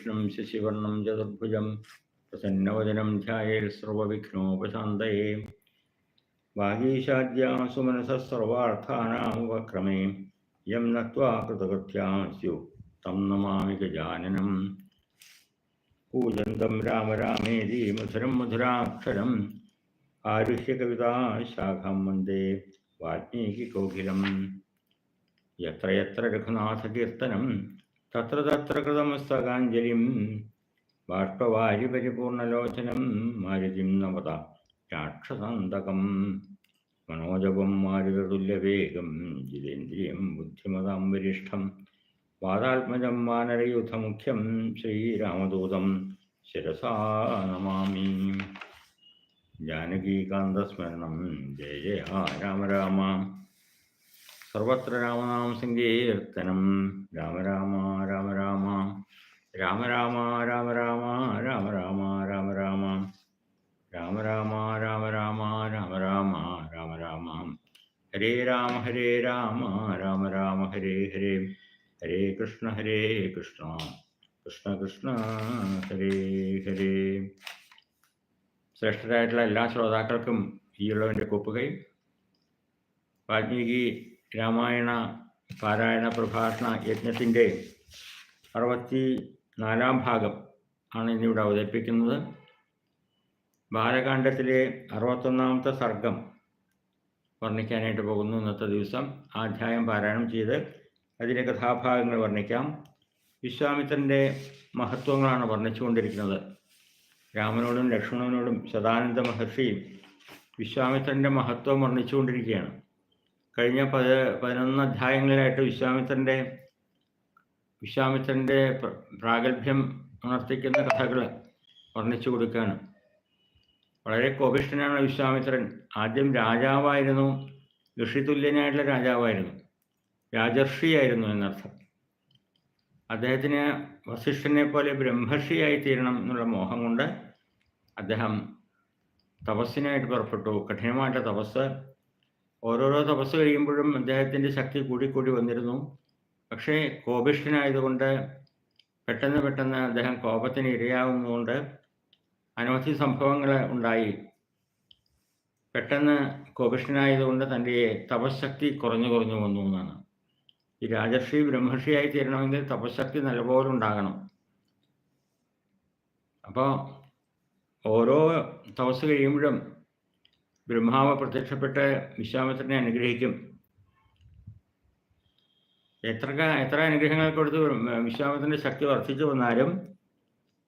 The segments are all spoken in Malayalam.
വിഷ്ണും ശശിവർണം ചതുർഭുജം പ്രസന്നവചനം ധ്യായേൽ സർവവിഘ്നോപശാന്തയേ വാഗീശാദ്യാസു മനസഃ സർവാർത്ഥാനാമുപക്രമേ യം നത്വാ കൃതകൃത്യാ സ്യു തം നമാമി ഗജാനനം കൂജന്തം രാമ രാമേതി മധുരം മധുരാക്ഷരം ആരുഹ്യ കവിതാശാഖം വന്ദേ വാൽമീകികോകിലം യത്ര യത്ര രഘുനാഥകീർത്തനം തത്ര തത്ര കൃതമസ്തകാഞ്ജലിം ബാഷ്പവാരി പരിപൂർണലോചനം മാരുതിം നവത രാക്ഷസാന്തകം. മനോജപം മാരുതതുല്യവേഗം ജിതേന്ദ്രിയം ബുദ്ധിമതാം വരിഷ്ഠം വാതാത്മജം വാനരയുധമുഖ്യം ശ്രീരാമദൂതം ശിരസാ നമാമി. ജാനകീകാന്തസ്മരണം ജയ ജയ രാമ രാമ. സർവത്ര രാമനാമ സങ്കീർത്തനം. രാമ രാമ രാമ രാമ രാമ രാമ രാമ രാമ രാമ രാമ രാമ രാമ. രാമ രാമ രാമ രാമ രാമ രാമ രാമ രാമ. ഹരേ രാമ ഹരേ രാമ രാമ രാമ ഹരേ ഹരേ. ഹരേ കൃഷ്ണ ഹരേ കൃഷ്ണ. കൃഷ്ണ കൃഷ്ണ ഹരേ ഹരേ. ശ്രേഷ്ഠരായിട്ടുള്ള എല്ലാ ശ്രോതാക്കൾക്കും ഈ ഈയുള്ളവന്റെ കൊപ്പുകയും വാൽമീകി രാമായണ പാരായണ പ്രഭാഷണ യജ്ഞത്തിന്റെ അറുപത്തി നാലാം ഭാഗം ആണ് ഇന്നിവിടെ അവതരിപ്പിക്കുന്നത്. ബാലകാണ്ഡത്തിലെ അറുപത്തൊന്നാമത്തെ സർഗം വർണിക്കാനായിട്ട് പോകുന്നു ഇന്നത്തെ ദിവസം. ആധ്യായം പാരായണം ചെയ്ത് അതിലെ കഥാഭാഗങ്ങൾ വർണിക്കാം. വിശ്വാമിത്രന്റെ മഹത്വങ്ങളാണ് വർണിച്ചുകൊണ്ടിരിക്കുന്നത്. രാമനോടും ലക്ഷ്മണനോടും സദാനന്ദ മഹർഷിയും വിശ്വാമിത്രന്റെ മഹത്വം വർണിച്ചുകൊണ്ടിരിക്കുകയാണ്. കഴിഞ്ഞ പത പതിനൊന്ന് അധ്യായങ്ങളിലായിട്ട് വിശ്വാമിത്രന്റെ വിശ്വാമിത്രന്റെ പ്രാഗൽഭ്യം ഉണർത്തിക്കുന്ന കഥകൾ വർണിച്ചു കൊടുക്കുകയാണ് വളരെ കോപിഷ്ഠനാണ് വിശ്വാമിത്രൻ. ആദ്യം രാജാവായിരുന്നു. ഋഷിതുല്യനായിട്ടുള്ള രാജാവായിരുന്നു. രാജർഷിയായിരുന്നു എന്നർത്ഥം. അദ്ദേഹത്തിന് വസിഷ്ഠനെ പോലെ ബ്രഹ്മർഷിയായി തീരണം എന്നുള്ള മോഹം കൊണ്ട് അദ്ദേഹം തപസ്സിനായിട്ട് പുറപ്പെട്ടു. കഠിനമായിട്ട് തപസ് ഓരോരോ തപസ് കഴിയുമ്പോഴും അദ്ദേഹത്തിന്റെ ശക്തി കൂടിക്കൂടി വന്നിരുന്നു. പക്ഷേ കോപിഷ്ഠനായതുകൊണ്ട് പെട്ടെന്ന് പെട്ടെന്ന് അദ്ദേഹം കോപത്തിന് ഇരയാവുന്നതുകൊണ്ട് അനവധി സംഭവങ്ങൾ ഉണ്ടായി. പെട്ടെന്ന് കോപിഷ്ഠനായതുകൊണ്ട് തന്റെ തപശക്തി കുറഞ്ഞു കുറഞ്ഞു വന്നു എന്നാണ്. ഈ രാജർഷി ബ്രഹ്മർഷിയായി തീരണമെങ്കിൽ തപശക്തി നല്ലപോലെ ഉണ്ടാകണം. അപ്പോൾ ഓരോ തപസ് കഴിയുമ്പോഴും ബ്രഹ്മാവ് പ്രത്യക്ഷപ്പെട്ട് വിശ്വാമിത്രനെ അനുഗ്രഹിക്കും. എത്ര എത്ര അനുഗ്രഹങ്ങൾ കൊടുത്ത് വിശ്വാമിത്രന്റെ ശക്തി വർദ്ധിച്ചു വന്നാലും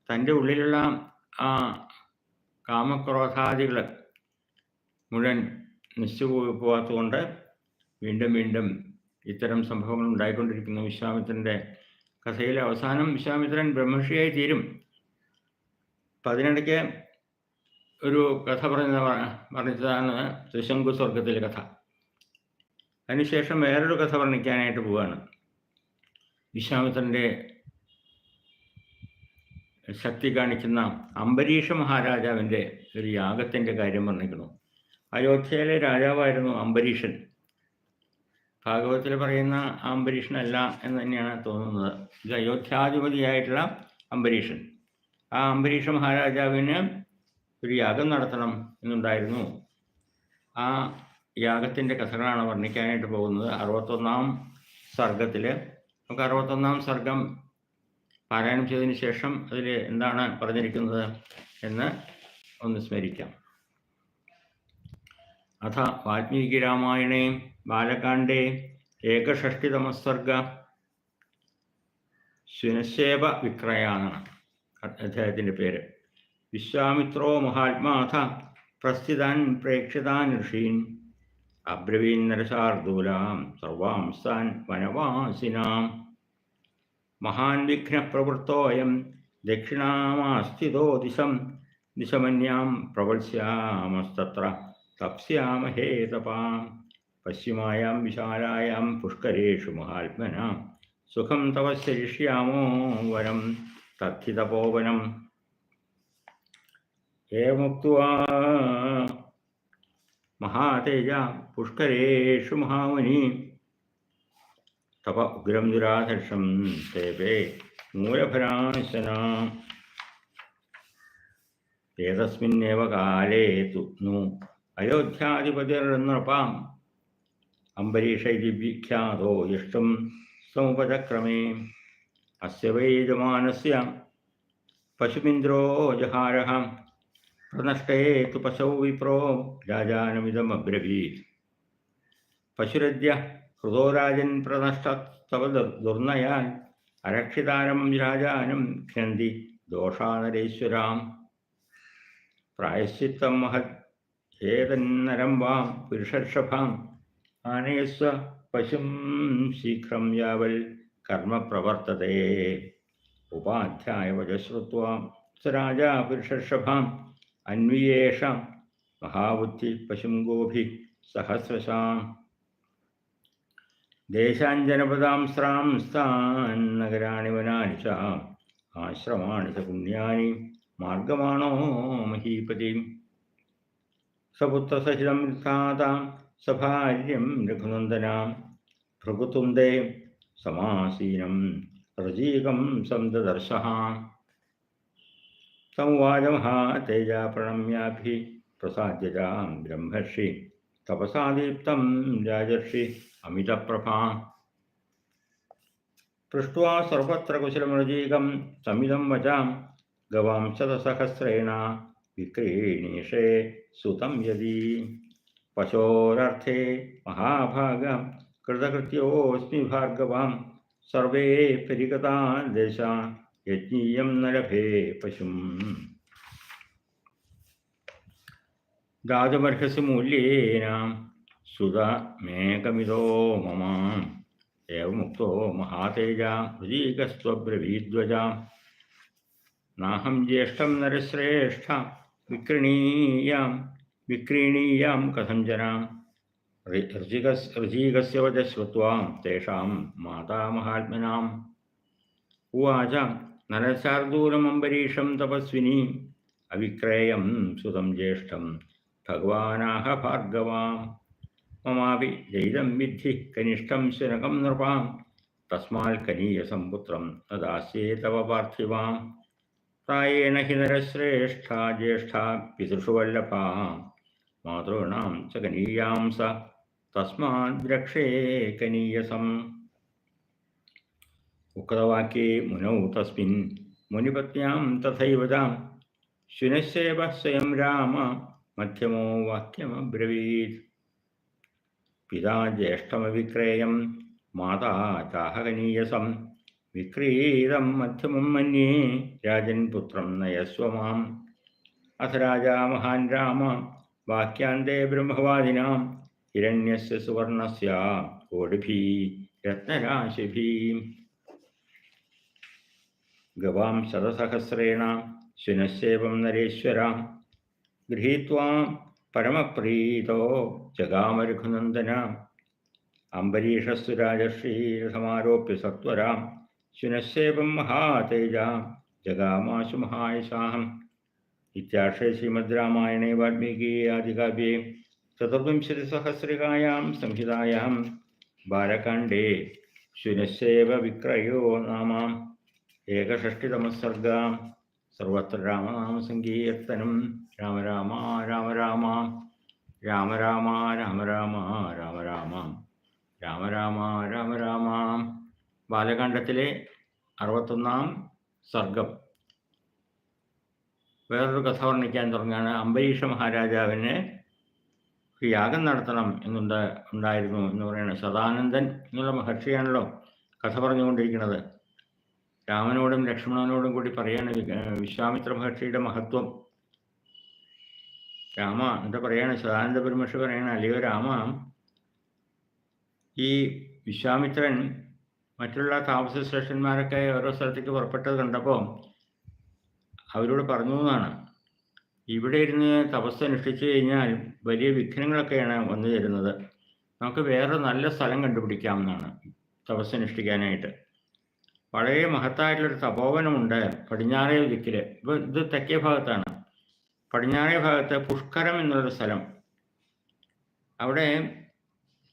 തന്റെ ഉള്ളിലുള്ള ആ കാമക്രോധാദികൾ മുഴുവൻ നശിച്ചു പോകാത്തതുകൊണ്ട് വീണ്ടും വീണ്ടും ഇത്തരം സംഭവങ്ങൾ ഉണ്ടായിക്കൊണ്ടിരിക്കുന്ന. വിശ്വാമിത്രന്റെ കഥയിലെ അവസാനം വിശ്വാമിത്രൻ ബ്രഹ്മർഷിയായി തീരും അപ്പം അതിനിടയ്ക്ക് ഒരു കഥ പറഞ്ഞ പറഞ്ഞതാണ് ത്രിശങ്കു സ്വർഗത്തിലെ കഥ. അതിനുശേഷം വേറൊരു കഥ വർണിക്കാനായിട്ട് പോവുകയാണ് വിശ്വാമിത്രന്റെ ശക്തി കാണിക്കുന്ന അംബരീഷ മഹാരാജാവിന്റെ ഒരു യാഗത്തിന്റെ കാര്യം വർണിക്കുന്നു. അയോധ്യയിലെ രാജാവായിരുന്നു അംബരീഷൻ. ഭാഗവതത്തിൽ പറയുന്ന അംബരീഷനല്ല എന്ന് തന്നെയാണ് തോന്നുന്നത്. ഇത് അയോധ്യാധിപതിയായിട്ടുള്ള അംബരീഷൻ. ആ അംബരീഷ മഹാരാജാവിന് ഒരു യാഗം നടത്തണം എന്നുണ്ടായിരുന്നു. ആ യാഗത്തിന്റെ കഥകളാണ് വർണിക്കാനായിട്ട് പോകുന്നത്. അറുപത്തൊന്നാം സർഗത്തിൽ നമുക്ക് അറുപത്തൊന്നാം സർഗം പാരായണം ചെയ്തതിന് ശേഷം അതിൽ എന്താണ് പറഞ്ഞിരിക്കുന്നത് എന്ന് ഒന്ന് സ്മരിക്കാം അഥ വാൽമീകി രാമായണേ ബാലകാണ്ഡേ ഏകഷഷ്ടിതമസ്വർഗ ശുനശേപ വിക്രയാണ് അദ്ദേഹത്തിന്റെ പേര്. വിശ്വാമിത്രോ മഹാത്മാഥ പ്രസ്ഥിതാൻ പ്രേക്ഷിതാൻ ഋഷീൻ അബ്രവീൻ നരശാർദൂലാം സർവാംസാൻ വനവാസിനാം. മഹാൻ വിഘ്നപ്രവൃത്തോയം ദക്ഷിണാമാസ്ഥിതോ ദിശം ദിശമന്യാം പ്രവത്സ്യാമസ്തത്ര തപ്സ്യാമഹേ തപാം. പശ്ചിമായാം വിശാലായാം പുഷ്കരേഷു മഹാത്മനാം. സുഖം തവ ശരിഷ്യാമോ വരം തദ്ധിതപോവനം മഹാതേജ പുഷ്കരേഷു മഹാമുനി. തപ ഉഗ്രം ദുരാധർഷം തേപേ മൂലഭരാശന ഏതസ്മിന്നേവ കാലേ തുന്നു അയോധ്യാധിപതിർന്നൃപാം അംബരീഷ ഇതി വിഖ്യാതോ ഇഷ്ടം സമുപചക്രമേ അസ്യ വൈ യജമാനസ്യ. പശുമിന്ദ്രോ ജഹാരഃ പ്രനഷ്ടേ തു പശൗ വിപ്രോ രാജാനമിതമബ്രവീത് പശുരദ്യ ഹൃദോ രാജൻ പ്രനഷ്ടസ്തവ ദുർ- ദുർനയാൻ അരക്ഷിതാരം രാജാനം ഖ്യന്തി ദോഷാനരേശ്വരാം പ്രായശ്ചിത്തം മഹത് ഏതന്നരം വാം പുരുഷർഷഭാം ആനയസ്വ പശും ശീഘ്രം യാവൽ കർമ്മ പ്രവർത്തതേ ഉപാധ്യായ വചശ്രുത്വ സ രാജാ പുരുഷർഷഭാം അന്വിയേഷാം മഹാബുദ്ധി പശും ഗോഭി സഹസ്രശാം. ദേശാഞ്ജനപദാം സ്രാംസ്ഥാൻ നഗരാണി വനാനി ച ആശ്രമാണി ച പുണ്യാനി. മാർഗമാണോ മഹീപതി. സപുത്രസഹിതം ഖാതാം സഭാര്യം രഘുനന്ദനാം. ഭൃഗുതുന്ദേ സമാസീനം പ്രജീകം സന്തദർശ संवाजमहा तेजा प्रणम्याभि प्रसाद्यजां ब्रह्मर्षि। तपसा दीप्त जायर्षि अमित प्रभा पृष्ट्वा सर्वत्र कुशलमृजीकं समिदं गवाम गवां शतसहस्रेण विक्रीणीषे सुतं यदि। पशोरर्थे महाभाग कृतकृत्योऽस्मि भार्गवां सर्वे परिगतान् देशा यज्ञीयं न लभे पशुम्। दादमर्हसि सुधा मेकमिदो मम। एवमुक्तो महातेज हृदीकस्त्वब्रवीध्वजां नाहम ज्येष्ठ नरश्रेष्ठ, विक्रणीयां, विक्रीणीयां कथञ्चनां ऋजिकस् ऋजीकस्य तेषा माता महात्म उवाच നരശാർദൂലമംബരീഷം തപസ്വിനി. അവിക്രേയം സുതം ജ്യേഷ്ഠം ഭഗവാനാഹ ഭാർഗവാം. മമാവി ജൈതം വിദ്ധി കനിഷ്ഠം ശുനകം നൃപാം. തസ്മാൽ കനീയസംപുത്രം തദാസ്യേ തവ പാർത്ഥിവാം. പ്രായേണ ഹി നരശ്രേഷ്ഠ ജ്യേഷ്ഠ പിതൃഷു വല്ലഭാ. മാതॄണാം ച കനീയാം സ. തസ്മാത് രക്ഷേ കനീയസം. ഉക്തവാക്യേ മുനൗ തസ്മിൻ മുനിപത്യാം തഥൈവതാം ശുനശേവ സ്വയം രാമ മധ്യമോ വാക്യമബ്രവീത് പിതാ ജ്യേഷ്ഠമവിക്രേയം മാതാ ചാഹകനീയസം വിക്രീതം മധ്യമം മന്യേ രാജൻ പുത്രം നയസ്വ മാം അഥ രാജാ മഹാൻ രാമ വാക്യാന്തേ ബ്രഹ്മവാദിനാം ഹിരണ്യസ്യ സുവർണസ്യ കോടിഭീ രത്നരാശിഭീ ഗവാം ശതസഹസ്രേണ ശുനശേവം നരേശ്വര. ഗൃഹീത്വാ പരമപ്രീതോ ജഗാമരഘുനന്ദന. അംബരീഷസ്തു രാജശ്രീരഥമാരോപ്യ സത്വരാം. ശുനശേവം മഹാതേജ ജഗാമാശു മഹായശാഹം. ഇത്യാശ്രയ ശ്രീമദ് രാമായണേ വാൽമീകി ആദികാവ്യേ. ചതുർവിംശതിസഹസ്രികായാം സംഹിതായാം. ബാലകാണ്ഡേ. ശുനശേവ വിക്രയോ നാമാം. ഏകഷഷ്ടിതമസർഗ സർവത്ര രാമനാമസങ്കീർത്തനം രാമ രാമ രാമ രാമ രാമ രാമ രാമ രാമ രാമ രാമ രാമ രാമ രാമ രാമ ബാലകാണ്ഡത്തിലെ അറുപത്തൊന്നാം സർഗം. വേറൊരു കഥ വർണിക്കാൻ തുടങ്ങുകയാണ്. അംബരീഷ മഹാരാജാവിന് യാഗം നടത്തണം എന്നുണ്ട് ഉണ്ടായിരുന്നു എന്ന് പറയുന്നത്. സദാനന്ദൻ എന്നുള്ള മഹർഷിയാണല്ലോ കഥ പറഞ്ഞുകൊണ്ടിരിക്കുന്നത്. രാമനോടും ലക്ഷ്മണനോടും കൂടി പറയാണ് വിശ്വാമിത്ര മഹർഷിയുടെ മഹത്വം. രാമ എന്താ പറയാണ്? സദാനന്ദ പരമർഷി പറയാണ് അല്ലയോ രാമ ഈ വിശ്വാമിത്രൻ മറ്റുള്ള താമസ ശ്രേഷ്ഠന്മാരൊക്കെ ഓരോ സ്ഥലത്തേക്ക് പുറപ്പെട്ടത് കണ്ടപ്പോൾ അവരോട് പറഞ്ഞു എന്നാണ്. ഇവിടെ ഇരുന്ന് തപസ് അനുഷ്ഠിച്ചു കഴിഞ്ഞാൽ വലിയ വിഘ്നങ്ങളൊക്കെയാണ് വന്നു തരുന്നത് നമുക്ക് വേറെ നല്ല സ്ഥലം കണ്ടുപിടിക്കാം എന്നാണ് തപസ് അനുഷ്ഠിക്കാനായിട്ട്. വളരെ മഹത്തായിട്ടുള്ളൊരു തപോവനമുണ്ട് പടിഞ്ഞാറേ ദിക്കിൽ ഇപ്പോൾ ഇത് തെക്കേ ഭാഗത്താണ്. പടിഞ്ഞാറേ ഭാഗത്ത് പുഷ്കരം എന്നുള്ളൊരു സ്ഥലം. അവിടെ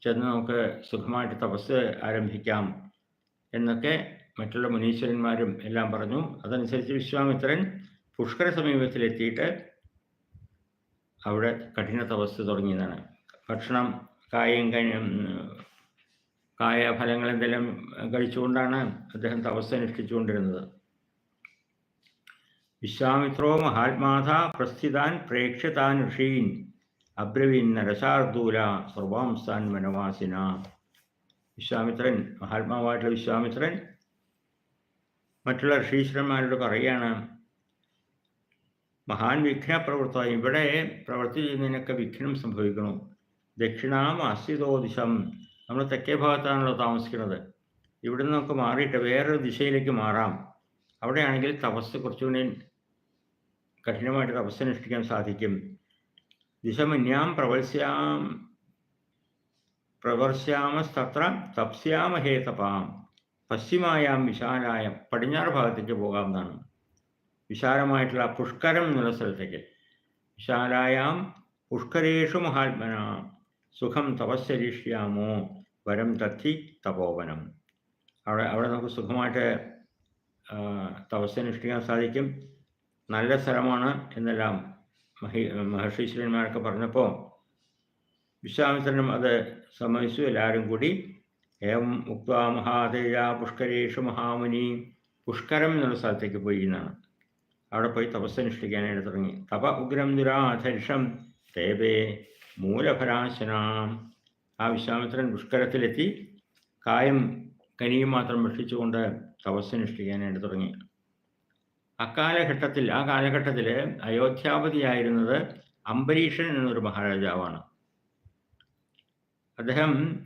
ചെന്ന് നമുക്ക് സുഖമായിട്ട് തപസ് ആരംഭിക്കാം എന്നൊക്കെ മറ്റുള്ള മുനീശ്വരന്മാരും എല്ലാം പറഞ്ഞു. അതനുസരിച്ച് വിശ്വാമിത്രൻ പുഷ്കര സമീപത്തിലെത്തിയിട്ട് അവിടെ കഠിന തപസ് തുടങ്ങിയതാണ് ഭക്ഷണം കായം കായ ഫലങ്ങളെന്തെല്ലാം കഴിച്ചുകൊണ്ടാണ് അദ്ദേഹം തപസ് അനുഷ്ഠിച്ചുകൊണ്ടിരുന്നത് വിശ്വാമിത്രോ മഹാത്മാഥ പ്രസ്ഥിതാൻ പ്രേക്ഷ്യതാൻ ഋഷീൻ അബ്രവീൻ നരശാർദൂല സർവാംസാൻ വനവാസിന. വിശ്വാമിത്രൻ മഹാത്മാവായിട്ടുള്ള വിശ്വാമിത്രൻ മറ്റുള്ള ഋഷീശ്വരന്മാരോട് പറയുകയാണ് മഹാൻ വിഘ്ന പ്രവൃത്ത ഇവിടെ പ്രവൃത്തി ചെയ്യുന്നതിനൊക്കെ വിഘ്നം സംഭവിക്കണം ദക്ഷിണാം അസ്ഥിതോദിശം നമ്മൾ തെക്കേ ഭാഗത്താണല്ലോ താമസിക്കുന്നത്. ഇവിടെ നിന്ന് നമുക്ക് മാറിയിട്ട് വേറൊരു ദിശയിലേക്ക് മാറാം. അവിടെയാണെങ്കിൽ തപസ് കുറച്ചുകൂടി കഠിനമായിട്ട് തപസ്സനുഷ്ഠിക്കാൻ സാധിക്കും. ദിശമന്യാം പ്രവത്സ്യാം പ്രവർശ്യാമസ്തത്ര തപ്സ്യാമഹേതപാം പശ്ചിമായാം വിശാലായ പടിഞ്ഞാറ് ഭാഗത്തേക്ക് പോകാവുന്നതാണ്. വിശാലമായിട്ടുള്ള പുഷ്കരം എന്നുള്ള സ്ഥലത്തേക്ക്. വിശാലായാം പുഷ്കരേഷു മഹാത്മന. സുഖം തപസ്സരിഷ്യാമോ വരം തത്തി തപോവനം. അവിടെ അവിടെ നമുക്ക് സുഖമായിട്ട് തപസ്സനുഷ്ഠിക്കാൻ സാധിക്കും. നല്ല സ്ഥലമാണ് എന്നെല്ലാം മഹി മഹർഷീശ്വരന്മാരൊക്കെ പറഞ്ഞപ്പോൾ വിശ്വാമിത്രനും അത് സമ്മതിച്ചു. എല്ലാവരും കൂടി ഏവം ഉക്വ മഹാതേജ പുഷ്കരേഷു മഹാമുനി പുഷ്കരം എന്നുള്ള സ്ഥലത്തേക്ക് പോയി എന്നാണ്. അവിടെ പോയി തപസ്സനുഷ്ഠിക്കാനായിട്ട് തുടങ്ങി. തപ ഉഗ്രം ദുരാധരിഷം തേവേ മൂലഫരാശനാം ആ വിശ്വാമിത്രൻ പുഷ്കരത്തിലെത്തി. കായം കനിയും മാത്രം ഭക്ഷിച്ചുകൊണ്ട് തപസ്സനുഷ്ഠിക്കാനായിട്ട് തുടങ്ങി. അക്കാലഘട്ടത്തിൽ ആ കാലഘട്ടത്തിൽ അയോധ്യാപതിയായിരുന്നത് അംബരീഷൻ എന്നൊരു മഹാരാജാവാണ്. അദ്ദേഹം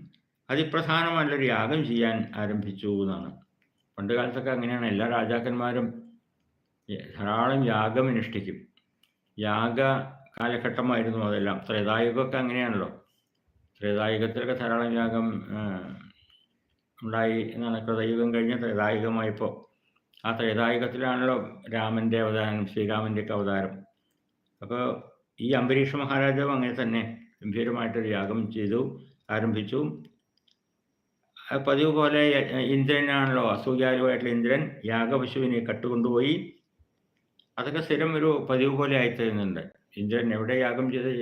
അതിപ്രധാനമായിട്ടുള്ളൊരു യാഗം ചെയ്യാൻ ആരംഭിച്ചു എന്നാണ്. പണ്ട് കാലത്തൊക്കെ അങ്ങനെയാണ്. എല്ലാ രാജാക്കന്മാരും ധാരാളം യാഗം അനുഷ്ഠിക്കും. യാഗ കാലഘട്ടമായിരുന്നു അതെല്ലാം. ത്രേതായുഗമൊക്കെ അങ്ങനെയാണല്ലോ. ത്രേതായുഗത്തിലൊക്കെ ധാരാളം യാഗം ഉണ്ടായി എന്നാണ് കൃതയുഗം കഴിഞ്ഞ ത്രേതായുഗമായപ്പോൾ ആ ത്രേതായുഗത്തിലാണല്ലോ രാമന്റെ അവതാരം ശ്രീരാമന്റെയൊക്കെ അവതാരം. അപ്പോൾ ഈ അംബരീഷ മഹാരാജാവ് അങ്ങനെ തന്നെ ഗംഭീരമായിട്ടൊരു യാഗം ചെയ്തു ആരംഭിച്ചു. പതിവ് പോലെ ഇന്ദ്രനാണല്ലോ അസൂയാലുമായിട്ടുള്ള ഇന്ദ്രൻ യാഗപശുവിനെ കട്ടുകൊണ്ടുപോയി. അതൊക്കെ സ്ഥിരം ഒരു പതിവ് പോലെ ആയിത്തരുന്നുണ്ട്. ഇന്ദ്രൻ എവിടെ യാഗം ചെയ്ത്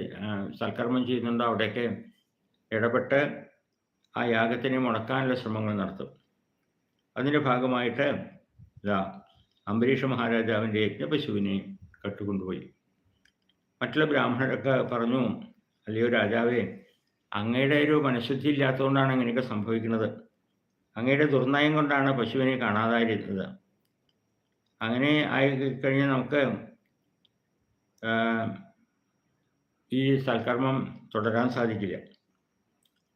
സൽക്കർമ്മം ചെയ്യുന്നുണ്ടോ അവിടെയൊക്കെ ഇടപെട്ട് ആ യാഗത്തിനെ മുടക്കാനുള്ള ശ്രമങ്ങൾ നടത്തും. അതിന്റെ ഭാഗമായിട്ട് ഇതാ അംബരീഷ മഹാരാജാവിന്റെ യജ്ഞപശുവിനെ കട്ടുകൊണ്ടുപോയി മറ്റുള്ള ബ്രാഹ്മണരൊക്കെ പറഞ്ഞു അല്ലയോ രാജാവേ അങ്ങയുടെ ഒരു മനഃശുദ്ധി ഇല്ലാത്തതുകൊണ്ടാണ് അങ്ങനെയൊക്കെ സംഭവിക്കുന്നത്. അങ്ങയുടെ ദുർനയം കൊണ്ടാണ് പശുവിനെ കാണാതായിരുന്നത്. അങ്ങനെ ആയി കഴിഞ്ഞാൽ നമുക്ക് ഈ സൽക്കർമ്മം തുടരാൻ സാധിക്കില്ല.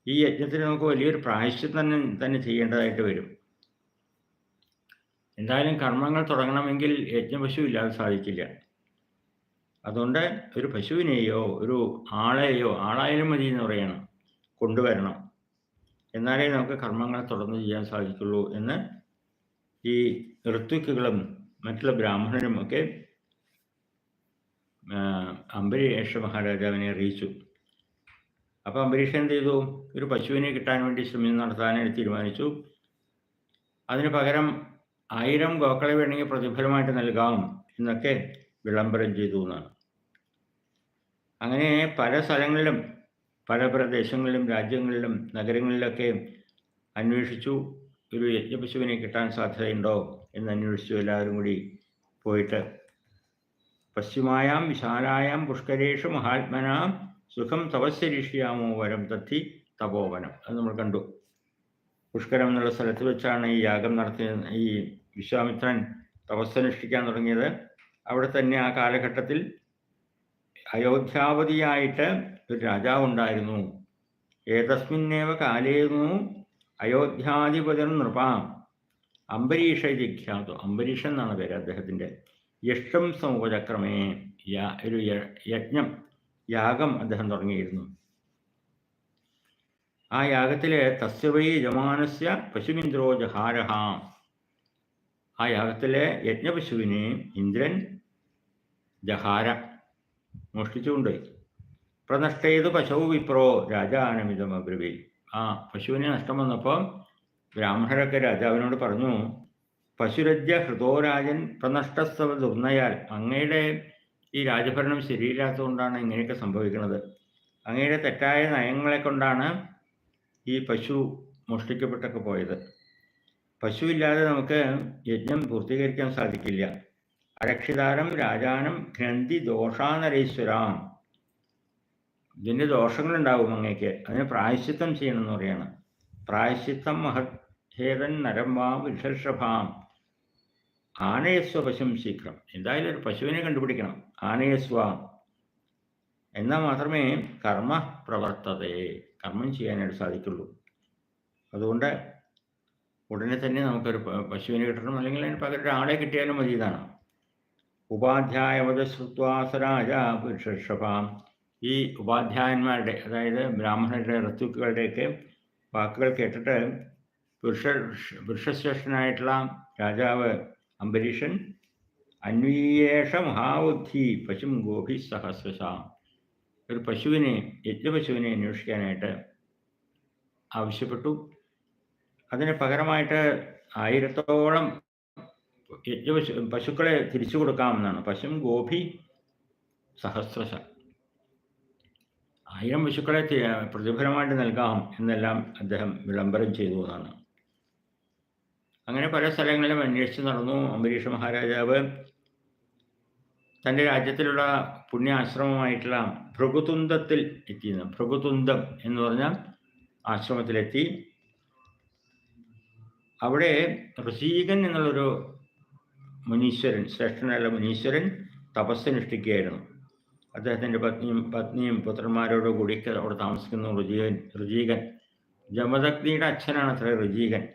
ഈ യജ്ഞത്തിന് നമുക്ക് വലിയൊരു പ്രായശ്ചിത്തം തന്നെ തന്നെ ചെയ്യേണ്ടതായിട്ട് വരും. എന്തായാലും കർമ്മങ്ങൾ തുടങ്ങണമെങ്കിൽ യജ്ഞപശു ഇല്ലാതെ സാധിക്കില്ല. അതുകൊണ്ട് ഒരു പശുവിനെയോ ഒരു ആളെയോ ആളായാലും മതി എന്ന് പറയണം. കൊണ്ടുവരണം. എന്നാലേ നമുക്ക് കർമ്മങ്ങൾ തുടർന്ന് ചെയ്യാൻ സാധിക്കുള്ളൂ എന്ന് ഈ ഋത്വിക്കുകളും മറ്റുള്ള ബ്രാഹ്മണരും ഒക്കെ അംബരീഷ മഹാരാജാവിനെ അറിയിച്ചു. അപ്പോൾ അംബരീഷൻ എന്ത് ചെയ്തു? ഒരു പശുവിനെ കിട്ടാൻ വേണ്ടി ശ്രമം നടത്താനായിട്ട് തീരുമാനിച്ചു. അതിന് പകരം ആയിരം ഗോക്കളെ വേണമെങ്കിൽ പ്രതിഫലമായിട്ട് നൽകാം എന്നൊക്കെ വിളംബരം ചെയ്തു എന്നാണ്. അങ്ങനെ പല സ്ഥലങ്ങളിലും പല പ്രദേശങ്ങളിലും രാജ്യങ്ങളിലും നഗരങ്ങളിലൊക്കെ അന്വേഷിച്ചു. ഒരു യജ്ഞപശുവിനെ കിട്ടാൻ സാധ്യതയുണ്ടോ എന്ന് അന്വേഷിച്ചു എല്ലാവരും കൂടി പോയിട്ട്. പശ്ചിമായാം വിശാലായാം പുഷ്കരേഷു മഹാത്മനാം സുഖം തപസ്സരിഷ്യാമോ വരം തത്തി തപോവനം. അത് നമ്മൾ കണ്ടു. പുഷ്കരം എന്നുള്ള സ്ഥലത്ത് വെച്ചാണ് ഈ യാഗം നടത്തിയ ഈ വിശ്വാമിത്രൻ തപസ്സനുഷ്ഠിക്കാൻ തുടങ്ങിയത്. അവിടെ തന്നെ ആ കാലഘട്ടത്തിൽ അയോധ്യാവതിയായിട്ട് ഒരു രാജാവുണ്ടായിരുന്നു ഏതസ്മിന്നേവ കാലേന്നു അയോധ്യാധിപതിർ നൃപാം. അംബരീഷ ജിഖ്യാതു അംബരീഷൻ എന്നാണ് പേര് അദ്ദേഹത്തിന്റെ. യഷ്ടം സമൂഹചക്രമേ. ഒരു യജ്ഞം. യാഗം അദ്ദേഹം തുടങ്ങിയിരുന്നു. ആ യാഗത്തിലെ തസ്യവൈ യജമാനസ്യ പശുമിന്ദ്രോ ജഹാരഹ. ആ യാഗത്തിലെ യജ്ഞപശുവിനെ ഇന്ദ്രൻ ജഹാര മോഷ്ടിച്ചുകൊണ്ടുപോയി പ്രനഷ്ടേത് പശു വിപ്രോ രാജാനമിതം അബ്രവി. ആ പശുവിനെ നഷ്ടം വന്നപ്പോൾ ബ്രാഹ്മണരൊക്കെ രാജാവിനോട് പറഞ്ഞു പശുരജ്യ ഹൃദോരാജൻ പ്രനഷ്ടസ്തവ ദുർന്നയാൽ അങ്ങയുടെ ഈ രാജഭരണം ശരിയില്ലാത്തതുകൊണ്ടാണ് ഇങ്ങനെയൊക്കെ സംഭവിക്കുന്നത്. അങ്ങയുടെ തെറ്റായ നയങ്ങളെ കൊണ്ടാണ് ഈ പശു മോഷ്ടിക്കപ്പെട്ടൊക്കെ പോയത്. പശുവില്ലാതെ നമുക്ക് യജ്ഞം പൂർത്തീകരിക്കാൻ സാധിക്കില്ല. അരക്ഷിതാരം രാജാനം ഗ്രന്ഥി ദോഷാനരേശ്വരാം. ഇതിന്റെ ദോഷങ്ങളുണ്ടാവും അങ്ങേക്ക്. അതിന് പ്രായശ്ചിത്തം ചെയ്യണം എന്ന് പറയാണ്. പ്രായശ്ചിത്തം മഹേതൻ നരംഭാം വിഷർഷഭാം ആനയസ്വ പശും ശീഘ്രം. എന്തായാലും ഒരു പശുവിനെ കണ്ടുപിടിക്കണം. ആനയസ്വ. എന്നാൽ മാത്രമേ കർമ്മ പ്രവർത്തതയെ കർമ്മം ചെയ്യാനായിട്ട് സാധിക്കുള്ളൂ. അതുകൊണ്ട് ഉടനെ തന്നെ നമുക്കൊരു പശുവിനെ കിട്ടണം. അല്ലെങ്കിൽ അതിന് പകരം ഒരാളെ കിട്ടിയാലും മതി ഇതാണ്. ഉപാധ്യായവതശ്രുത്വാസരാജ പുരുഷഭാം ഈ ഉപാധ്യായന്മാരുടെ അതായത് ബ്രാഹ്മണരുടെ ഋത്തുക്കളുടെയൊക്കെ വാക്കുകൾ കേട്ടിട്ട് പുരുഷ പുരുഷശ്രേഷ്ഠനായിട്ടുള്ള രാജാവ് അംബരീഷൻ അന്വീയേഷ മഹാബുദ്ധി പശും ഗോഭി സഹസ്രശ. ഒരു പശുവിനെ യജ്ഞപശുവിനെ അന്വേഷിക്കാനായിട്ട് ആവശ്യപ്പെട്ടു. അതിന് പകരമായിട്ട് ആയിരത്തോളം യജ്ഞപശു പശുക്കളെ തിരിച്ചു കൊടുക്കാമെന്നാണ്. പശും ഗോപി സഹസ്രശ. ആയിരം പശുക്കളെ പ്രതിഫലമായിട്ട് നൽകാം എന്നെല്ലാം അദ്ദേഹം വിളംബരം ചെയ്തു എന്നാണ്. അങ്ങനെ പല സ്ഥലങ്ങളിലും അന്വേഷിച്ച് നടന്നു. അംബരീഷ മഹാരാജാവ് തന്റെ രാജ്യത്തിലുള്ള പുണ്യാശ്രമമായിട്ടുള്ള ഭൃഗുതുന്തത്തിൽ എത്തിയിരുന്നു ഭൃഗുതുന്തം എന്ന് പറഞ്ഞ ആശ്രമത്തിലെത്തി. അവിടെ ഋഷീകൻ എന്നുള്ളൊരു മുനീശ്വരൻ ശ്രേഷ്ഠനായ മുനീശ്വരൻ തപസ്സനുഷ്ഠിക്കുകയായിരുന്നു അദ്ദേഹത്തിന്റെ പത്നിയും പത്നിയും പുത്രന്മാരോടുകൂടി അവിടെ താമസിക്കുന്നു ഋജീകൻ ഋജീകൻ. ജമദഗ്നിയുടെ അച്ഛനാണ് അത്ര ഋജീകൻ.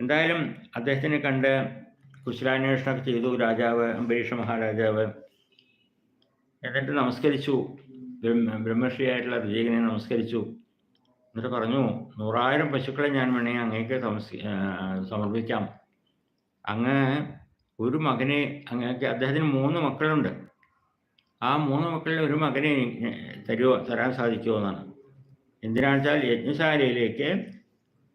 എന്തായാലും അദ്ദേഹത്തിനെ കണ്ട് കുശലാന്വേഷണമൊക്കെ ചെയ്തു. രാജാവ് അംബരീഷ മഹാരാജാവ് എന്നിട്ട് നമസ്കരിച്ചു. ബ്രഹ്മശ്രീയായിട്ടുള്ള വിജയകനെ നമസ്കരിച്ചു. എന്നിട്ട് പറഞ്ഞു നൂറായിരം പശുക്കളെ ഞാൻ വേണമെങ്കിൽ അങ്ങേക്ക് സമർപ്പിക്കാം. അങ്ങ് ഒരു മകനെ അങ്ങേക്ക് അദ്ദേഹത്തിന് മൂന്ന് മക്കളുണ്ട്. ആ മൂന്ന് മക്കളിൽ ഒരു മകനെ തരുമോ തരാൻ സാധിക്കുമോ എന്നാണ്. എന്തിനാണെന്ന് വെച്ചാൽ യജ്ഞശാലയിലേക്ക്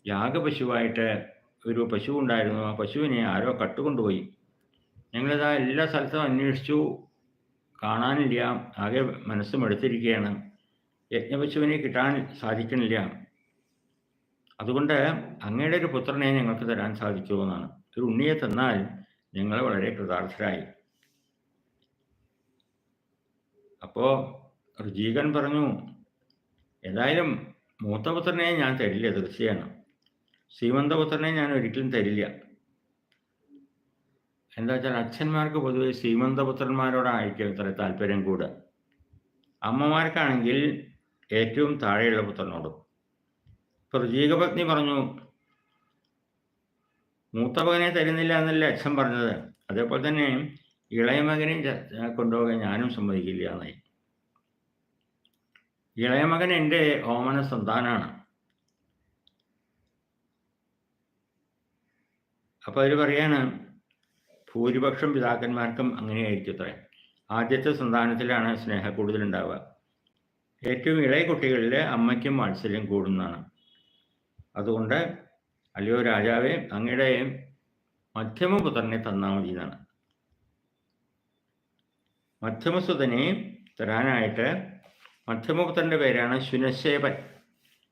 യാഗപശുവായിട്ട് ഒരു പശു ഉണ്ടായിരുന്നു ആ പശുവിനെ ആരോ കട്ടുകൊണ്ടുപോയി. ഞങ്ങളിതാ എല്ലാ സ്ഥലത്തും അന്വേഷിച്ചു. കാണാനില്ല. ആകെ മനസ്സും എടുത്തിരിക്കുകയാണ്. യജ്ഞപശുവിനെ കിട്ടാൻ സാധിക്കണില്ല. അതുകൊണ്ട് അങ്ങയുടെ ഒരു പുത്രനെ ഞങ്ങൾക്ക് തരാൻ സാധിക്കുമെന്നാണ് ഒരു ഉണ്ണിയെ തന്നാൽ ഞങ്ങൾ വളരെ കൃതാർത്ഥരായി. അപ്പോൾ ഋജീകൻ പറഞ്ഞു ഏതായാലും മൂത്തപുത്രനെ ഞാൻ തരില്ല തീർച്ചയാണ്. സീമന്തപുത്രനെ ഞാൻ ഒരിക്കലും തരില്ല. എന്താ വെച്ചാൽ അച്ഛന്മാർക്ക് പൊതുവെ സീമന്തപുത്രന്മാരോടായിരിക്കും ഇത്ര താല്പര്യം കൂടുക. അമ്മമാർക്കാണെങ്കിൽ ഏറ്റവും താഴെയുള്ള പുത്രനോട്. പ്രതീകപത്നി പറഞ്ഞു മൂത്ത മകനെ തരുന്നില്ല എന്നല്ലേ അച്ഛൻ പറഞ്ഞത്? അതേപോലെ തന്നെ ഇളയ മകനെ കൊണ്ടുപോകാൻ ഞാനും സമ്മതിക്കില്ല എന്നായി. ഇളയ മകൻ എന്റെ ഓമന സന്താനാണ് അപ്പോൾ അവർ പറയാണ് ഭൂരിപക്ഷം പിതാക്കന്മാർക്കും അങ്ങനെയായിരിക്കും അത്ര ആദ്യത്തെ സന്താനത്തിലാണ് സ്നേഹ കൂടുതലുണ്ടാവുക. ഏറ്റവും ഇളയ കുട്ടികളിൽ അമ്മയ്ക്കും വാത്സല്യം കൂടുന്നതാണ്. അതുകൊണ്ട് അല്ലയോ രാജാവെ അങ്ങയുടെ മധ്യമപുത്രനെ തന്നാൽ മതി എന്നാണ് മധ്യമസുതനെ തരാനായിട്ട് മധ്യമപുത്രന്റെ പേരാണ് ശുനശേപൻ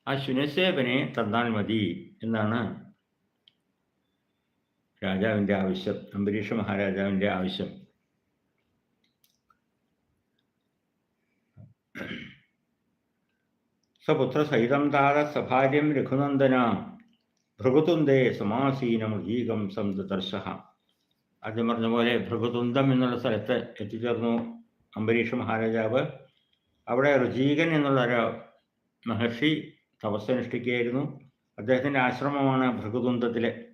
ആ ശുനശേപനെ തന്നാൽ മതി എന്നാണ് രാജാവിന്റെ ആവശ്യം അംബരീഷ മഹാരാജാവിന്റെ ആവശ്യം. സപുത്രസഹിതം താര സഭാര്യം രഘുനന്ദന ഭൃഗുതുന്ദേ സമാസീനം ജീകം സംതർശ ആദ്യം പറഞ്ഞ പോലെ ഭൃഗുതുന്ദം എന്നുള്ള സ്ഥലത്ത് എത്തിച്ചേർന്നു അംബരീഷ മഹാരാജാവ്. അവിടെ ഋജീകൻ എന്നുള്ള ഒരു മഹർഷി തപസ്സനുഷ്ഠിക്കുകയായിരുന്നു. അദ്ദേഹത്തിന്റെ ആശ്രമമാണ് ഭൃഗുതുന്തത്തിലെ.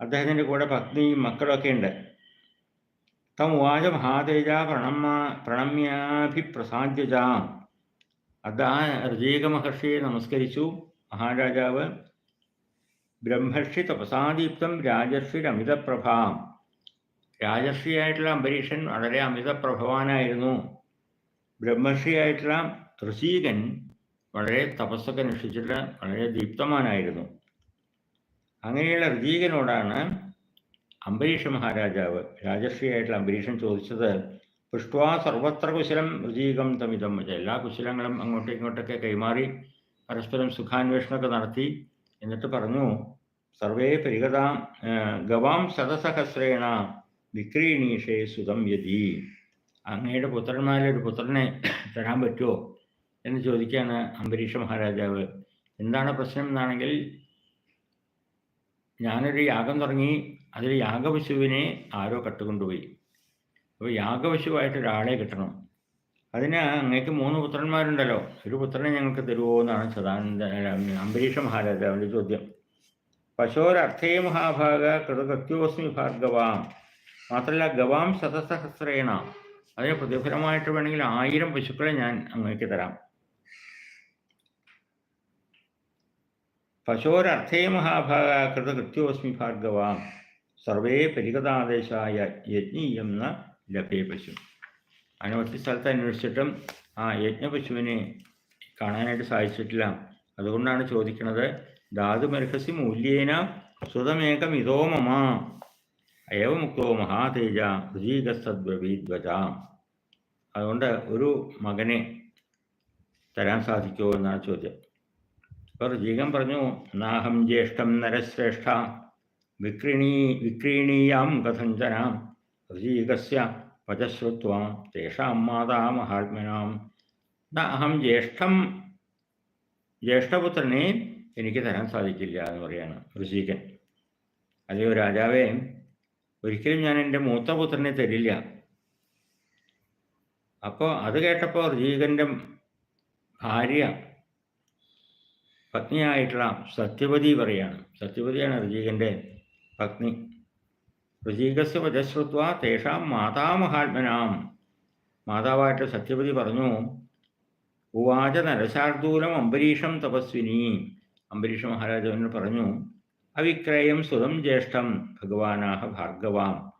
അദ്ദേഹത്തിന്റെ കൂടെ പത്നിയും മക്കളൊക്കെ ഉണ്ട്. തം ഉവാച മഹാതേജ പ്രണമ പ്രണമ്യാഭിപ്രസാദ്യജ. അദ്ദേഹം ഋജീക മഹർഷിയെ നമസ്കരിച്ചു. മഹാരാജാവ് ബ്രഹ്മർഷി തപസാദീപ്തം രാജർഷി അമിതപ്രഭാം രാജർഷിയായിട്ടുള്ള അംബരീഷൻ വളരെ അമിതപ്രഭവാനായിരുന്നു. ബ്രഹ്മർഷിയായിട്ടുള്ള ഋഷീകൻ വളരെ തപസ്സൊക്കെ അനുഷ്ഠിച്ചിട്ട് വളരെ ദീപ്തമാനായിരുന്നു. അങ്ങനെയുള്ള ഋതീകനോടാണ് അംബരീഷ മഹാരാജാവ് രാജശ്രീയായിട്ടുള്ള അംബരീഷൻ ചോദിച്ചത് പുഷ്പാ സർവത്ര കുശലം ഋതീകം തമിതം എല്ലാ കുശലങ്ങളും അങ്ങോട്ടും ഇങ്ങോട്ടൊക്കെ കൈമാറി പരസ്പരം സുഖാന്വേഷണമൊക്കെ നടത്തി എന്നിട്ട് പറഞ്ഞു സർവേ പരിഗതാം ഗവാം ശതസഹസ്രേണ വിക്രീണീഷേ സുതം യതി അങ്ങയുടെ പുത്രന്മാരിൽ ഒരു പുത്രനെ തരാൻ പറ്റുമോ എന്ന് ചോദിക്കുകയാണ് അംബരീഷ മഹാരാജാവ്. എന്താണ് പ്രശ്നം? എന്നാണെങ്കിൽ ഞാനൊരു യാഗം തുടങ്ങി അതിൽ യാഗപശുവിനെ ആരോ കട്ടുകൊണ്ടുപോയി. അപ്പോൾ യാഗപശുവായിട്ട് ഒരാളെ കിട്ടണം. അതിന് അങ്ങേക്ക് മൂന്ന് പുത്രന്മാരുണ്ടല്ലോ. ഒരു പുത്രനെ ഞങ്ങൾക്ക് തരുമോ എന്നാണ് സദാനന്ദ അംബരീഷ മഹാരാജാവിന്റെ ചോദ്യം. പശോരർത്ഥേ മഹാഭാഗ കൃതകൃത്യോസ്മി ഭാർഗവാം. മാത്രമല്ല ഗവാം ശതസഹസ്രേണ അതിന് പ്രതിഫലമായിട്ട് വേണമെങ്കിൽ ആയിരം പശുക്കളെ ഞാൻ അങ്ങേക്ക് തരാം. പശോരർത്ഥേ മഹാഭാഗ കൃതകൃത്യോസ്മി ഭാർഗവാം സർവേ പരിഗതാദേശായ യജ്ഞീയം ന ലഭേ പശു അനവധി സ്ഥലത്ത് അന്വേഷിച്ചിട്ടും ആ യജ്ഞപശുവിനെ കാണാനായിട്ട് സാധിച്ചിട്ടില്ല. അതുകൊണ്ടാണ് ചോദിക്കുന്നത് ധാതുമർഹസി മൂല്യേന സുതമേകം ഇതോ മമ അയവമുക്തോ മഹാതേജ ഋജീകസദ്ബ്രവീദ്വജ അതുകൊണ്ട് ഒരു മകനെ തരാൻ സാധിക്കുമോ എന്നാണ് ചോദ്യം. ജീകൻ പറഞ്ഞു നാഹം ജ്യേഷ്ഠം നരശ്രേഷ്ഠ വിക്രീണീ വിക്രീണീയാം കഥഞ്ചന ഋജീകസ്യ വചശ്രുത്വ തേഷാം മാതാ മഹാത്മനാം നാഹം ജ്യേഷ്ഠം ജ്യേഷ്ഠപുത്രനെ എനിക്ക് തരാൻ സാധിക്കില്ല എന്ന് പറയാണ് ഋഷീകൻ. അല്ലയോ രാജാവേ ഒരിക്കലും ഞാൻ എന്റെ മൂത്ത പുത്രനെ തരില്ല. അപ്പോൾ അത് കേട്ടപ്പോൾ ഋഷീകന്റെ ഭാര്യ പത്നിയായിട്ടുള്ള സത്യവതി പറയാണ്. സത്യവതിയാണ് ഋജീകന്റെ പത്നി. ഋജീകസ് വജശ്രുത്വ തേഷാം മാതാമഹാത്മനാം മാതാവായിട്ട് സത്യവതി പറഞ്ഞു ഉവാച നരശാർദൂലം അംബരീഷം തപസ്വിനി. അംബരീഷ മഹാരാജാവിനോട് പറഞ്ഞു അവിക്രയം സുതം ജ്യേഷ്ഠം ഭഗവാനാഹ ഭാർഗവാം.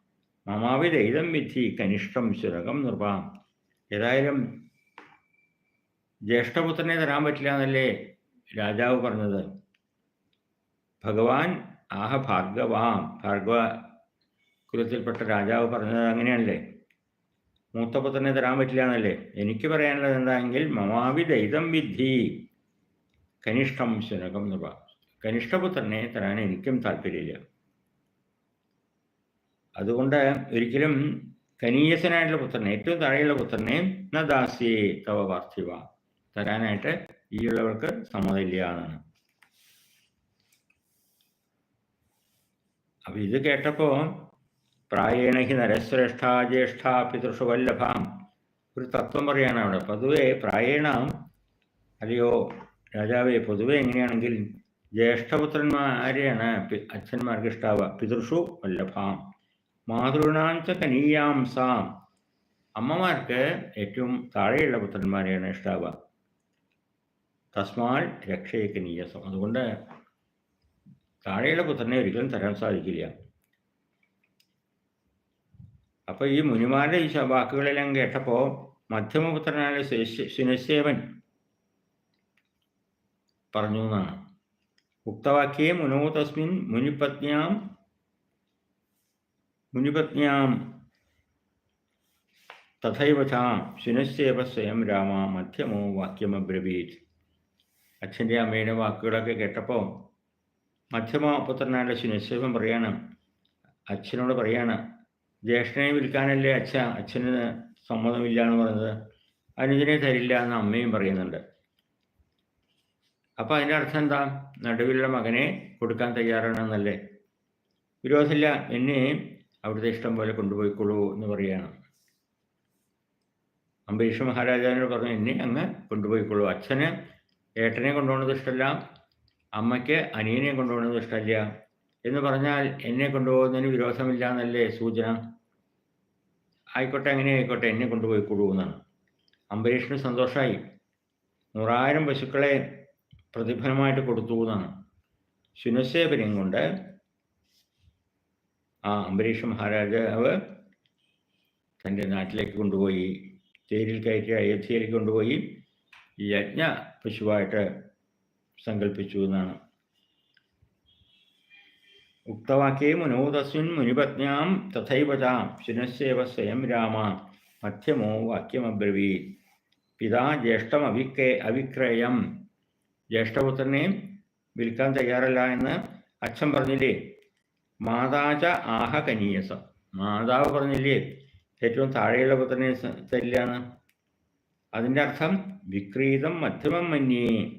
മമാവിദൈതം വിധി കനിഷ്ഠം ശുരകം നൃപാം ഏതായാലും ജ്യേഷ്ഠപുത്രനെ തരാൻ പറ്റില്ല എന്നല്ലേ രാജാവ് പറഞ്ഞത് ഭഗവാൻ ആഹ ഭാർഗവാം. ഭാർഗവ കുലത്തിൽപ്പെട്ട രാജാവ് പറഞ്ഞത് അങ്ങനെയല്ലേ മൂത്തപുത്രനെ തരാൻ പറ്റില്ല എന്നല്ലേ? എനിക്ക് പറയാനുള്ളത് എന്താണെങ്കിൽ മമാവി ദൈതം വിദ്ധി കനിഷ്ഠം ശുനകം എന്ന് കനിഷ്ഠപുത്രനെ തരാൻ എനിക്കും താല്പര്യമില്ല. അതുകൊണ്ട് ഒരിക്കലും കനീയസനായിട്ടുള്ള പുത്രനെ ഏറ്റവും താഴെയുള്ള പുത്രനെ നദാസി തവ പാർത്ഥിവ തരാനായിട്ട് ഈ ഉള്ളവർക്ക് സമ്മതമില്ല എന്നാണ് അപ്പൊ ഇത് കേട്ടപ്പോ പ്രായേണ ഹി നരശ്രേഷ്ഠ ജ്യേഷ്ഠ പിതൃഷു വല്ലഭാം ഒരു തത്വം പറയാണ് അവിടെ. പൊതുവെ പ്രായേണ അല്ലയോ രാജാവെ പൊതുവെ എങ്ങനെയാണെങ്കിൽ ജ്യേഷ്ഠപുത്രന്മാരെയാണ് അച്ഛന്മാർക്ക് ഇഷ്ടാവുക. പിതൃഷു വല്ലഭാം മാതൃണാഞ്ച കനീയാംസാം. അമ്മമാർക്ക് ഏറ്റവും താഴെയുള്ള പുത്രന്മാരെയാണ് ഇഷ്ടാവുക. തസ്മാൽ രക്ഷയ്ക്ക് നീയസം അതുകൊണ്ട് താഴെയുള്ള പുത്രനെ ഒരിക്കലും തരാൻ സാധിക്കില്ല. അപ്പോൾ ഈ മുനിമാരുടെ ഈ വാക്കുകളെല്ലാം കേട്ടപ്പോൾ മധ്യമപുത്രനായ സുനശേവൻ പറഞ്ഞു എന്നാണ്. ഉക്തവാക്യേ മുനോ തസ്മിൻ മുനിപത്നിയാം മുനിപത്നിയാം തഥൈവ ശുനശേവ സ്വയം രാമ മധ്യമോ വാക്യമബ്രവീത്. അച്ഛന്റെ അമ്മയുടെ വാക്കുകളൊക്കെ കേട്ടപ്പോൾ മധ്യമ പുത്രനായ ശുനശേവൻ പറയാണ് അച്ഛനോട് പറയാണ് ജ്യേഷ്ഠനെ വിൽക്കാനല്ലേ അച്ഛ അച്ഛന് സമ്മതമില്ല എന്ന് പറയുന്നത് അനുജനെ തരില്ല എന്ന് അമ്മയും പറയുന്നുണ്ട്. അപ്പം അതിന്റെ അർത്ഥം എന്താ? നടുവിലുള്ള മകനെ കൊടുക്കാൻ തയ്യാറാണെന്നല്ലേ? വിരോധമില്ല എന്നെ അവിടുത്തെ ഇഷ്ടം പോലെ കൊണ്ടുപോയിക്കൊള്ളൂ എന്ന് പറയുകയാണ് അംബരീഷ് മഹാരാജാവിനോട് പറഞ്ഞു എന്നെ അങ്ങ് കൊണ്ടുപോയിക്കൊള്ളൂ അച്ഛന് ഏട്ടനെ കൊണ്ടുപോകുന്നത് ഇഷ്ടമല്ല അമ്മയ്ക്ക് അനിയനെ കൊണ്ടുപോകുന്നത് ഇഷ്ടമല്ല എന്ന് പറഞ്ഞാൽ എന്നെ കൊണ്ടുപോകുന്നതിന് വിരോധമില്ല എന്നല്ലേ സൂചന? ആയിക്കോട്ടെ അങ്ങനെ ആയിക്കോട്ടെ എന്നെ കൊണ്ടുപോയിക്കൊള്ളൂ എന്നാണ്. അംബരീഷിന് സന്തോഷമായി നൂറായിരം പശുക്കളെ പ്രതിഫലമായിട്ട് കൊടുത്തു എന്നാണ്. ശുനശേപനം കൊണ്ട് ആ അംബരീഷ് മഹാരാജാവ് തന്റെ നാട്ടിലേക്ക് കൊണ്ടുപോയി തേരിൽ കയറ്റി അയോധ്യയിലേക്ക് കൊണ്ടുപോയി യജ്ഞ പശുവായിട്ട് സങ്കല്പിച്ചു എന്നാണ്. ഉക്തവാക്യേ മനോദസ്വിൻ മുനിപത്നാം തഥൈവ ചാം സ്വയം രാമ. മധ്യമോ വാക്യമബ്രവീ പിതാ ജ്യേഷ്ഠം അവിക്രേ അവിക്രയം. ജ്യേഷ്ഠപുത്രനെ വിൽക്കാൻ തയ്യാറല്ല എന്ന് അച്ഛൻ പറഞ്ഞില്ലേ? മാതാച ആഹ കനീയസം. മാതാവ് പറഞ്ഞില്ലേ? ഏറ്റവും താഴെയുള്ള പുത്രനെ തരില്ലാന്ന് അതിന്റെ അർത്ഥം വിക്രീതം മധ്യമം മന്യേ.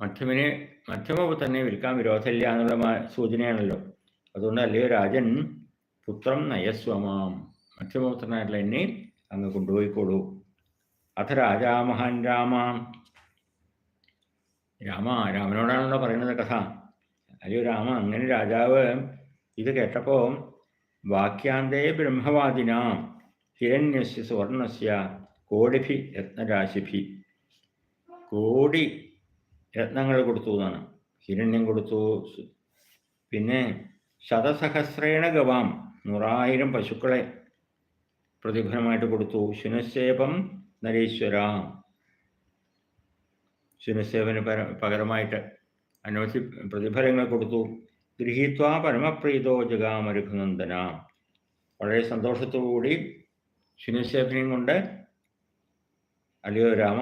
മധ്യമിനെ മധ്യമപുത്രനെ വിൽക്കാൻ വിരോധമില്ല എന്നുള്ള സൂചനയാണല്ലോ. അതുകൊണ്ട് അല്ലയോ രാജൻ പുത്രം നയസ്വമാം. മധ്യമപുത്രനായിട്ടുള്ള എന്നെ അങ്ങ് കൊണ്ടുപോയിക്കോളൂ. അഥ രാജാമഹാൻ രാമ. രാമ രാമനോടാണല്ലോ പറയുന്നത് കഥ. അയ്യോ രാമ അങ്ങനെ രാജാവ് ഇത് കേട്ടപ്പോൾ വാക്യാന്തേ ബ്രഹ്മവാദിന ഹിരണ്യസ്യ സുവർണസ്യ കോടിഭി രത്നരാശിഭി കോടി രത്നങ്ങൾ കൊടുത്തു എന്നാണ്. ഹിരണ്യം കൊടുത്തു. പിന്നെ ശതസഹസ്രേണ ഗവാം. നൂറായിരം പശുക്കളെ പ്രതിഫലമായിട്ട് കൊടുത്തു. ശുനശേപം നരീശ്വര. ശുനശേപന് പകരമായിട്ട് അനവധി പ്രതിഫലങ്ങൾ കൊടുത്തു. ഗൃഹീത്വ പരമപ്രീതോ ജഗാമരുഘുനന്ദന. വളരെ സന്തോഷത്തോടുകൂടി ശുനശേപനെയും കൊണ്ട് അല്ലയോ രാമ?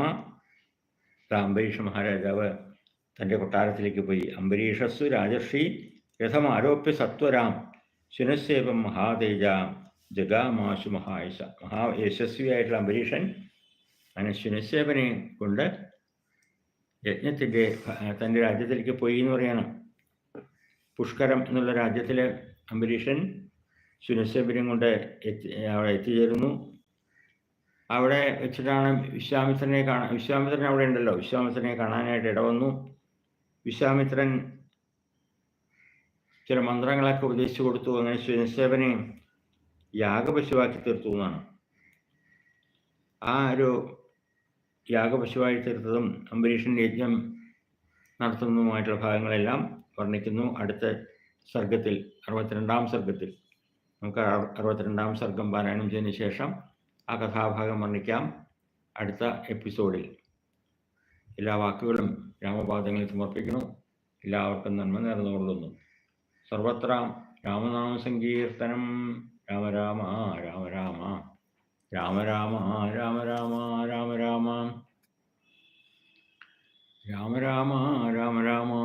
അംബരീഷ മഹാരാജാവ് തന്റെ കൊട്ടാരത്തിലേക്ക് പോയി. അംബരീഷസ്സു രാജർഷി രഥമാരോപ്യ സത്വരാം. ശുനസേവം മഹാതേജ. ജഗാമാശു മഹായശ. മഹാ യശസ്വിയായിട്ടുള്ള അംബരീഷൻ അങ്ങനെ ശുനസേവനെ കൊണ്ട് യജ്ഞത്തിന്റെ തന്റെ രാജ്യത്തിലേക്ക് പോയി എന്ന് പറയണം. പുഷ്കരം എന്നുള്ള രാജ്യത്തിലെ അംബരീഷൻ ശുനസേവനെ കൊണ്ട് എത്തി അവിടെ എത്തിച്ചേരുന്നു. അവിടെ വെച്ചിട്ടാണ് വിശ്വാമിത്രനെ കാണാൻ വിശ്വാമിത്രൻ അവിടെ ഉണ്ടല്ലോ. വിശ്വാമിത്രനെ കാണാനായിട്ട് ഇടവന്നു വിശ്വാമിത്രൻ ചില മന്ത്രങ്ങളൊക്കെ ഉപദേശിച്ചു കൊടുത്തു. അങ്ങനെ സ്വയംസേവനെ യാഗപശുവാക്കി തീർത്തു എന്നാണ്. ആ ഒരു യാഗപശുവായി തീർത്തതും അംബരീഷൻ യജ്ഞം നടത്തുന്നതുമായിട്ടുള്ള ഭാഗങ്ങളെല്ലാം വർണിക്കുന്നു. അടുത്ത സർഗത്തിൽ അറുപത്തിരണ്ടാം സർഗത്തിൽ നമുക്ക് അറുപത്തിരണ്ടാം സർഗം പാരായണം ചെയ്തതിന് ശേഷം ആ കഥാഭാഗം വർണിക്കാം. അടുത്ത എപ്പിസോഡിൽ. എല്ലാ വാക്കുകളും രാമപാദങ്ങളിൽ സമർപ്പിക്കുന്നു. എല്ലാവർക്കും നന്മ നേർന്നുകൊള്ളുന്നു. സർവത്ര രാമനാമ സങ്കീർത്തനം. രാമ രാമ രാമ രാമ. രാമ രാമ രാമ രാമ രാമ രാമ. രാമ രാമ രാമ രാമ.